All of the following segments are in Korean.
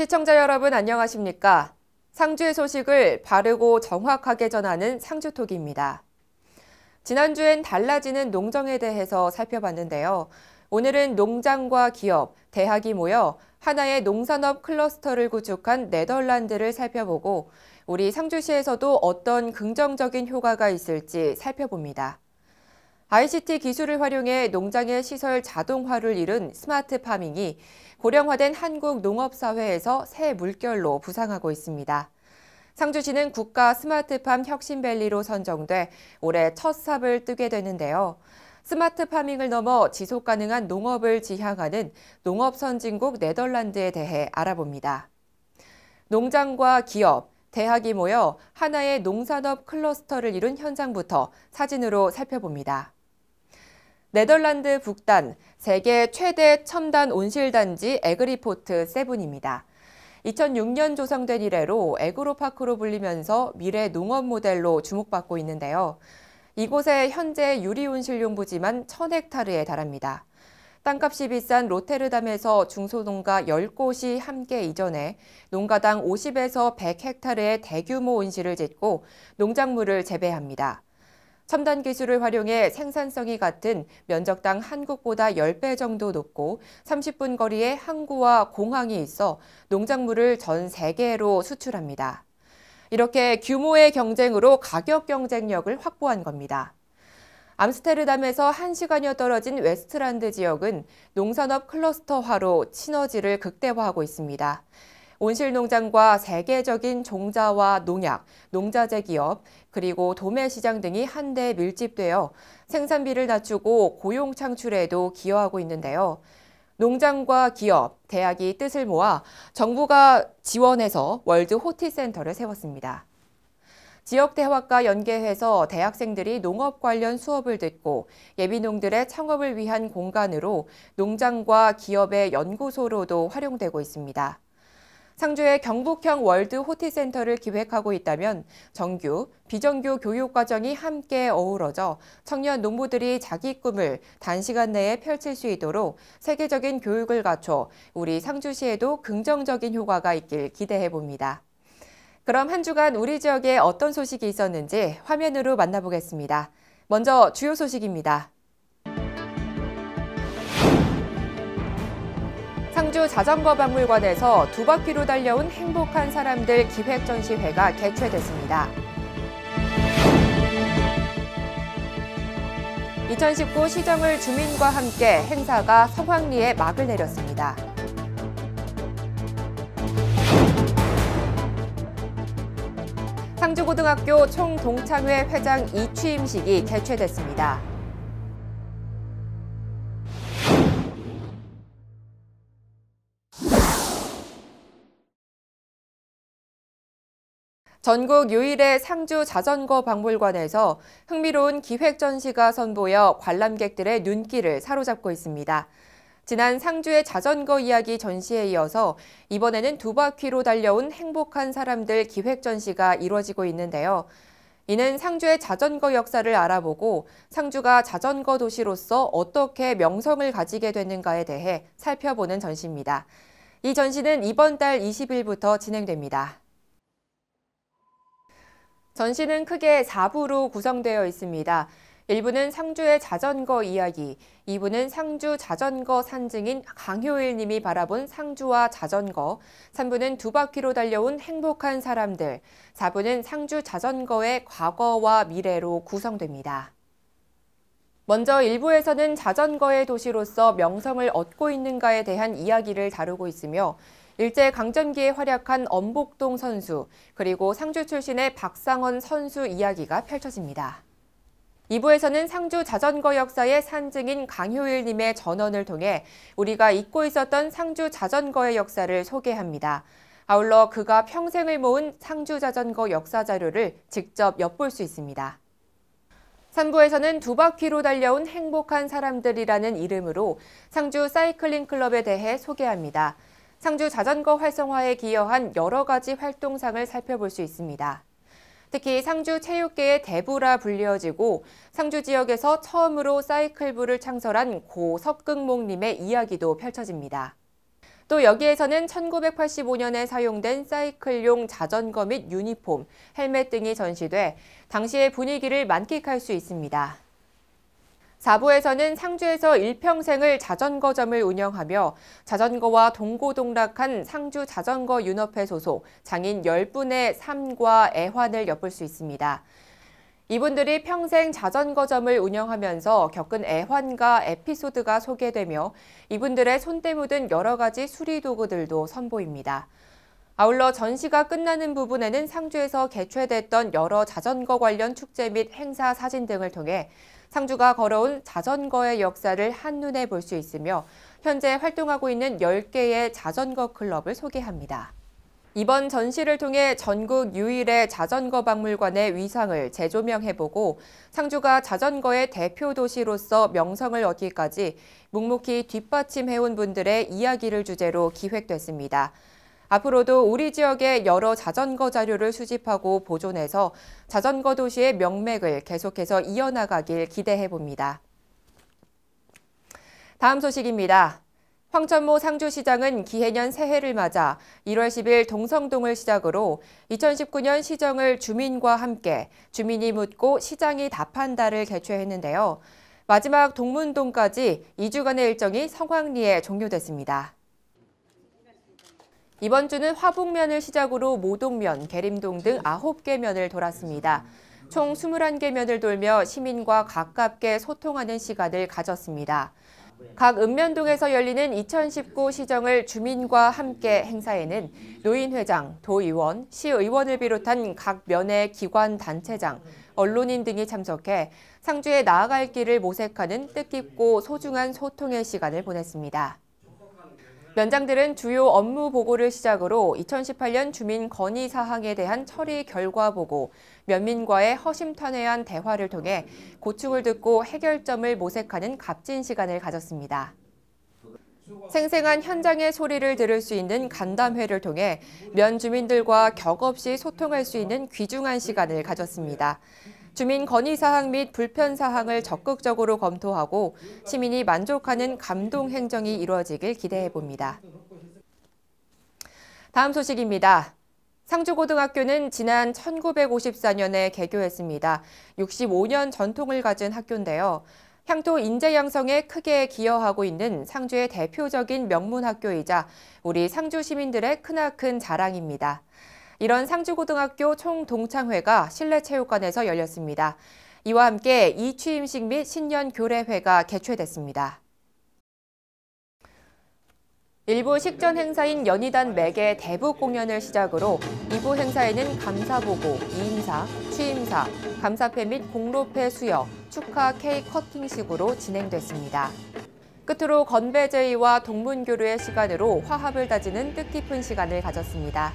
시청자 여러분 안녕하십니까? 상주의 소식을 바르고 정확하게 전하는 상주톡입니다. 지난주엔 달라지는 농정에 대해서 살펴봤는데요. 오늘은 농장과 기업, 대학이 모여 하나의 농산업 클러스터를 구축한 네덜란드를 살펴보고 우리 상주시에서도 어떤 긍정적인 효과가 있을지 살펴봅니다. ICT 기술을 활용해 농장의 시설 자동화를 이룬 스마트 파밍이 고령화된 한국 농업사회에서 새 물결로 부상하고 있습니다. 상주시는 국가 스마트팜 혁신밸리로 선정돼 올해 첫 삽을 뜨게 되는데요. 스마트 파밍을 넘어 지속 가능한 농업을 지향하는 농업 선진국 네덜란드에 대해 알아봅니다. 농장과 기업, 대학이 모여 하나의 농산업 클러스터를 이룬 현장부터 사진으로 살펴봅니다. 네덜란드 북단 세계 최대 첨단 온실단지 에그리포트 세븐입니다. 2006년 조성된 이래로 에그로파크로 불리면서 미래 농업 모델로 주목받고 있는데요. 이곳의 현재 유리온실용 부지만 1000헥타르에 달합니다. 땅값이 비싼 로테르담에서 중소농가 10곳이 함께 이전해 농가당 50에서 100헥타르의 대규모 온실을 짓고 농작물을 재배합니다. 첨단 기술을 활용해 생산성이 같은 면적당 한국보다 10배 정도 높고 30분 거리에 항구와 공항이 있어 농작물을 전 세계로 수출합니다. 이렇게 규모의 경쟁으로 가격 경쟁력을 확보한 겁니다. 암스테르담에서 1시간여 떨어진 웨스트란드 지역은 농산업 클러스터화로 시너지를 극대화하고 있습니다. 온실농장과 세계적인 종자와 농약, 농자재 기업, 그리고 도매 시장 등이 한데 밀집되어 생산비를 낮추고 고용 창출에도 기여하고 있는데요. 농장과 기업, 대학이 뜻을 모아 정부가 지원해서 월드 호티센터를 세웠습니다. 지역 대학과 연계해서 대학생들이 농업 관련 수업을 듣고 예비농들의 창업을 위한 공간으로 농장과 기업의 연구소로도 활용되고 있습니다. 상주의 경북형 월드 호티센터를 기획하고 있다면 정규, 비정규 교육과정이 함께 어우러져 청년 농부들이 자기 꿈을 단시간 내에 펼칠 수 있도록 세계적인 교육을 갖춰 우리 상주시에도 긍정적인 효과가 있길 기대해 봅니다. 그럼 한 주간 우리 지역에 어떤 소식이 있었는지 화면으로 만나보겠습니다. 먼저 주요 소식입니다. 상주 자전거 박물관에서 두 바퀴로 달려온 행복한 사람들 기획 전시회가 개최됐습니다. 2019 시정을 주민과 함께 행사가 성황리에 막을 내렸습니다. 상주고등학교 총동창회 회장 이취임식이 개최됐습니다. 전국 유일의 상주 자전거 박물관에서 흥미로운 기획 전시가 선보여 관람객들의 눈길을 사로잡고 있습니다. 지난 상주의 자전거 이야기 전시에 이어서 이번에는 두 바퀴로 달려온 행복한 사람들 기획 전시가 이루어지고 있는데요. 이는 상주의 자전거 역사를 알아보고 상주가 자전거 도시로서 어떻게 명성을 가지게 됐는가에 대해 살펴보는 전시입니다. 이 전시는 이번 달 20일부터 진행됩니다. 전시는 크게 4부로 구성되어 있습니다. 1부는 상주의 자전거 이야기, 2부는 상주 자전거 산증인 강효일 님이 바라본 상주와 자전거, 3부는 두 바퀴로 달려온 행복한 사람들, 4부는 상주 자전거의 과거와 미래로 구성됩니다. 먼저 1부에서는 자전거의 도시로서 명성을 얻고 있는가에 대한 이야기를 다루고 있으며 일제 강점기에 활약한 엄복동 선수, 그리고 상주 출신의 박상원 선수 이야기가 펼쳐집니다. 2부에서는 상주 자전거 역사의 산증인 강효일님의 전언을 통해 우리가 잊고 있었던 상주 자전거의 역사를 소개합니다. 아울러 그가 평생을 모은 상주 자전거 역사 자료를 직접 엿볼 수 있습니다. 3부에서는 두 바퀴로 달려온 행복한 사람들이라는 이름으로 상주 사이클링 클럽에 대해 소개합니다. 상주 자전거 활성화에 기여한 여러 가지 활동상을 살펴볼 수 있습니다. 특히 상주 체육계의 대부라 불리어지고 상주 지역에서 처음으로 사이클부를 창설한 고 석극목님의 이야기도 펼쳐집니다. 또 여기에서는 1985년에 사용된 사이클용 자전거 및 유니폼, 헬멧 등이 전시돼 당시의 분위기를 만끽할 수 있습니다. 4부에서는 상주에서 일평생을 자전거점을 운영하며 자전거와 동고동락한 상주 자전거 윤업회 소속 장인 10분의 삶과 애환을 엿볼 수 있습니다. 이분들이 평생 자전거점을 운영하면서 겪은 애환과 에피소드가 소개되며 이분들의 손때 묻은 여러 가지 수리 도구들도 선보입니다. 아울러 전시가 끝나는 부분에는 상주에서 개최됐던 여러 자전거 관련 축제 및 행사 사진 등을 통해 상주가 걸어온 자전거의 역사를 한눈에 볼 수 있으며 현재 활동하고 있는 10개의 자전거 클럽을 소개합니다. 이번 전시를 통해 전국 유일의 자전거 박물관의 위상을 재조명해보고 상주가 자전거의 대표 도시로서 명성을 얻기까지 묵묵히 뒷받침해온 분들의 이야기를 주제로 기획됐습니다. 앞으로도 우리 지역의 여러 자전거 자료를 수집하고 보존해서 자전거 도시의 명맥을 계속해서 이어나가길 기대해 봅니다. 다음 소식입니다. 황천모 상주시장은 기해년 새해를 맞아 1월 10일 동성동을 시작으로 2019년 시정을 주민과 함께 주민이 묻고 시장이 답한다를 개최했는데요. 마지막 동문동까지 2주간의 일정이 성황리에 종료됐습니다. 이번 주는 화북면을 시작으로 모동면, 계림동 등 9개 면을 돌았습니다. 총 21개 면을 돌며 시민과 가깝게 소통하는 시간을 가졌습니다. 각 읍면동에서 열리는 2019 시정을 주민과 함께 행사에는 노인회장, 도의원, 시의원을 비롯한 각 면의 기관 단체장, 언론인 등이 참석해 상주에 나아갈 길을 모색하는 뜻깊고 소중한 소통의 시간을 보냈습니다. 면장들은 주요 업무 보고를 시작으로 2018년 주민 건의 사항에 대한 처리 결과 보고, 면민과의 허심탄회한 대화를 통해 고충을 듣고 해결점을 모색하는 값진 시간을 가졌습니다. 생생한 현장의 소리를 들을 수 있는 간담회를 통해 면 주민들과 격 없이 소통할 수 있는 귀중한 시간을 가졌습니다. 주민 건의사항 및 불편사항을 적극적으로 검토하고 시민이 만족하는 감동 행정이 이루어지길 기대해 봅니다. 다음 소식입니다. 상주고등학교는 지난 1954년에 개교했습니다. 65년 전통을 가진 학교인데요. 향토 인재 양성에 크게 기여하고 있는 상주의 대표적인 명문 학교이자 우리 상주 시민들의 크나큰 자랑입니다. 이런 상주고등학교 총동창회가 실내체육관에서 열렸습니다. 이와 함께 이취임식 및 신년 교례회가 개최됐습니다. 일부 식전 행사인 연희단 매개 대북 공연을 시작으로 2부 행사에는 감사보고, 이인사, 취임사, 감사패 및 공로패 수여, 축하 케이크 커팅식으로 진행됐습니다. 끝으로 건배제의와 동문교류의 시간으로 화합을 다지는 뜻깊은 시간을 가졌습니다.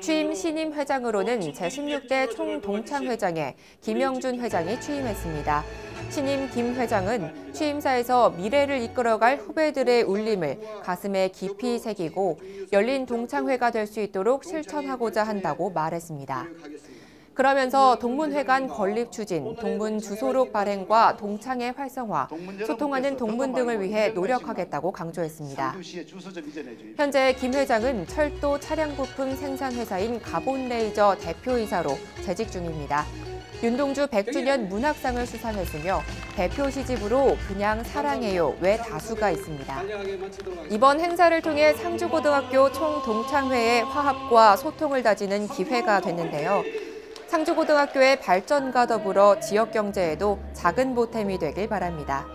취임 신임 회장으로는 제16대 총동창 회장에 김영준 회장이 취임했습니다. 신임 김 회장은 취임사에서 미래를 이끌어갈 후배들의 울림을 가슴에 깊이 새기고 열린 동창회가 될 수 있도록 실천하고자 한다고 말했습니다. 그러면서 동문회관 건립 추진, 동문 주소록 발행과 동창회 활성화, 소통하는 동문 등을 위해 노력하겠다고 강조했습니다. 현재 김 회장은 철도 차량 부품 생산 회사인 가본레이저 대표이사로 재직 중입니다. 윤동주 100주년 문학상을 수상했으며 대표 시집으로 그냥 사랑해요 외 다수가 있습니다. 이번 행사를 통해 상주고등학교 총동창회의 화합과 소통을 다지는 기회가 됐는데요. 상주고등학교의 발전과 더불어 지역 경제에도 작은 보탬이 되길 바랍니다.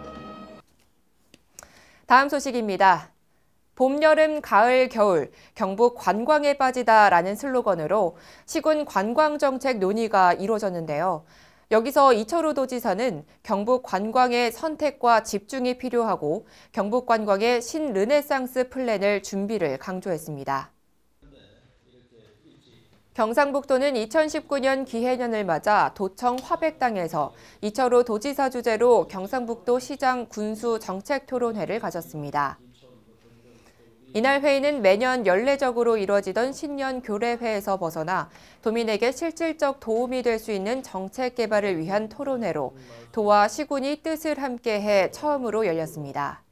다음 소식입니다. 봄, 여름, 가을, 겨울, 경북 관광에 빠지다라는 슬로건으로 시군 관광정책 논의가 이루어졌는데요. 여기서 이철우 도지사는 경북 관광의 선택과 집중이 필요하고 경북 관광의 신르네상스 플랜을 준비를 강조했습니다. 경상북도는 2019년 기해년을 맞아 도청 화백당에서 이철호 도지사 주재로 경상북도 시장 군수 정책 토론회를 가졌습니다. 이날 회의는 매년 연례적으로 이루어지던 신년 교례회에서 벗어나 도민에게 실질적 도움이 될 수 있는 정책 개발을 위한 토론회로 도와 시군이 뜻을 함께해 처음으로 열렸습니다.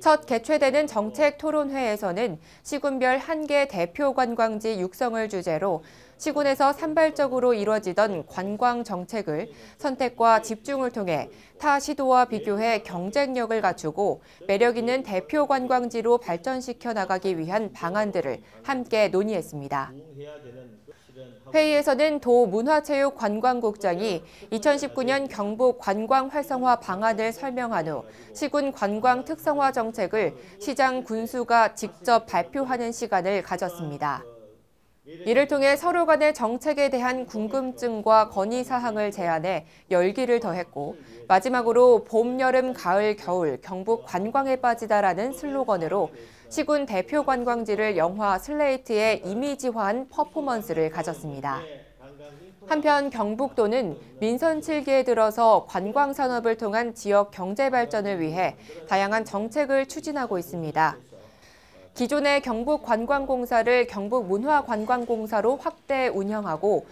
첫 개최되는 정책 토론회에서는 시군별 한 개 대표 관광지 육성을 주제로 시군에서 산발적으로 이뤄지던 관광 정책을 선택과 집중을 통해 타 시도와 비교해 경쟁력을 갖추고 매력 있는 대표 관광지로 발전시켜 나가기 위한 방안들을 함께 논의했습니다. 회의에서는 도 문화체육관광국장이 2019년 경북 관광 활성화 방안을 설명한 후 시군 관광 특성화 정책을 시장 군수가 직접 발표하는 시간을 가졌습니다. 이를 통해 서로 간의 정책에 대한 궁금증과 건의 사항을 제안해 열기를 더했고 마지막으로 봄, 여름, 가을, 겨울 경북 관광에 빠지다라는 슬로건으로 시군 대표 관광지를 영화 슬레이트에 이미지화한 퍼포먼스를 가졌습니다. 한편 경북도는 민선 7기에 들어서 관광 산업을 통한 지역 경제 발전을 위해 다양한 정책을 추진하고 있습니다. 기존의 경북관광공사를 경북문화관광공사로 확대 운영하고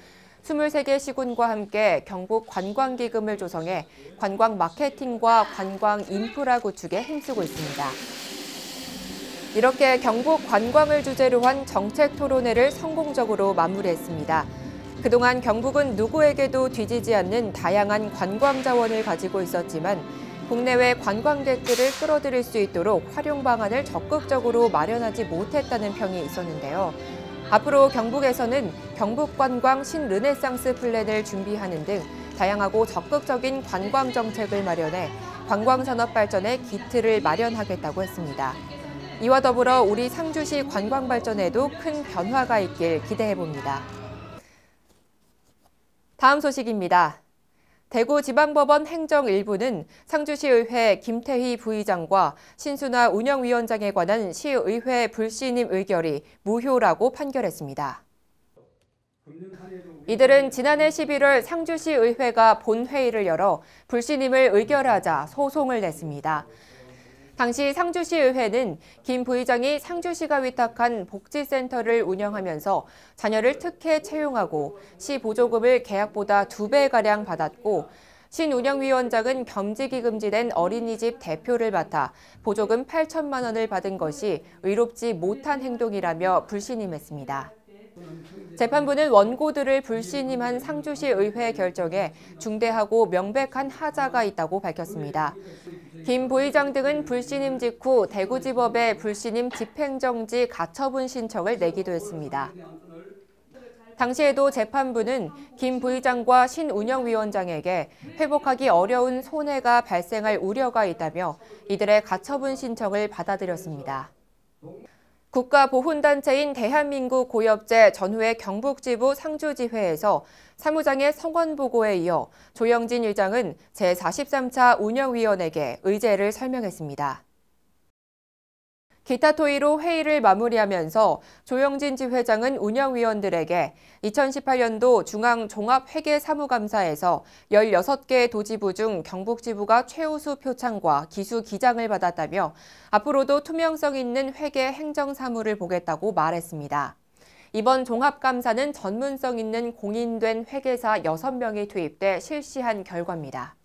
23개 시군과 함께 경북 관광기금을 조성해 관광 마케팅과 관광 인프라 구축에 힘쓰고 있습니다. 이렇게 경북 관광을 주제로 한 정책 토론회를 성공적으로 마무리했습니다. 그동안 경북은 누구에게도 뒤지지 않는 다양한 관광 자원을 가지고 있었지만 국내외 관광객들을 끌어들일 수 있도록 활용 방안을 적극적으로 마련하지 못했다는 평이 있었는데요. 앞으로 경북에서는 경북관광 신르네상스 플랜을 준비하는 등 다양하고 적극적인 관광 정책을 마련해 관광산업 발전에 기틀을 마련하겠다고 했습니다. 이와 더불어 우리 상주시 관광 발전에도 큰 변화가 있길 기대해 봅니다. 다음 소식입니다. 대구지방법원 행정 일부는 상주시의회 김태희 부의장과 신순아 운영위원장에 관한 시의회 불신임 의결이 무효라고 판결했습니다. 이들은 지난해 11월 상주시의회가 본회의를 열어 불신임을 의결하자 소송을 냈습니다. 당시 상주시의회는 김 부의장이 상주시가 위탁한 복지센터를 운영하면서 자녀를 특혜 채용하고 시 보조금을 계약보다 두 배가량 받았고 신운영위원장은 겸직이 금지된 어린이집 대표를 맡아 보조금 8천만 원을 받은 것이 의롭지 못한 행동이라며 불신임했습니다. 재판부는 원고들을 불신임한 상주시 의회 결정에 중대하고 명백한 하자가 있다고 밝혔습니다. 김 부의장 등은 불신임 직후 대구지법에 불신임 집행정지 가처분 신청을 내기도 했습니다. 당시에도 재판부는 김 부의장과 신 운영위원장에게 회복하기 어려운 손해가 발생할 우려가 있다며 이들의 가처분 신청을 받아들였습니다. 국가보훈단체인 대한민국 고엽제 전후의 경북지부 상주지회에서 사무장의 성원보고에 이어 조영진 의장은 제43차 운영위원에게 의제를 설명했습니다. 기타 토의로 회의를 마무리하면서 조영진 지회장은 운영위원들에게 2018년도 중앙 종합회계 사무감사에서 16개 도지부 중 경북지부가 최우수 표창과 기수 기장을 받았다며 앞으로도 투명성 있는 회계 행정 사무를 보겠다고 말했습니다. 이번 종합감사는 전문성 있는 공인된 회계사 6명이 투입돼 실시한 결과입니다.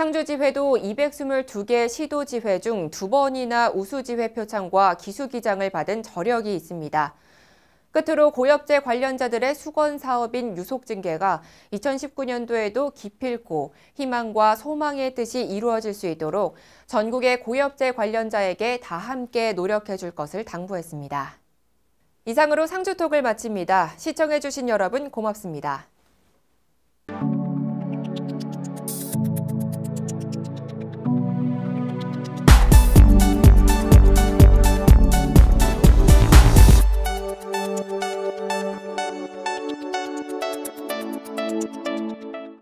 상주지회도 222개 시도지회 중 두 번이나 우수지회 표창과 기수기장을 받은 저력이 있습니다. 끝으로 고엽제 관련자들의 수건 사업인 유속증계가 2019년도에도 기필코 희망과 소망의 뜻이 이루어질 수 있도록 전국의 고엽제 관련자에게 다 함께 노력해 줄 것을 당부했습니다. 이상으로 상주톡을 마칩니다. 시청해 주신 여러분 고맙습니다.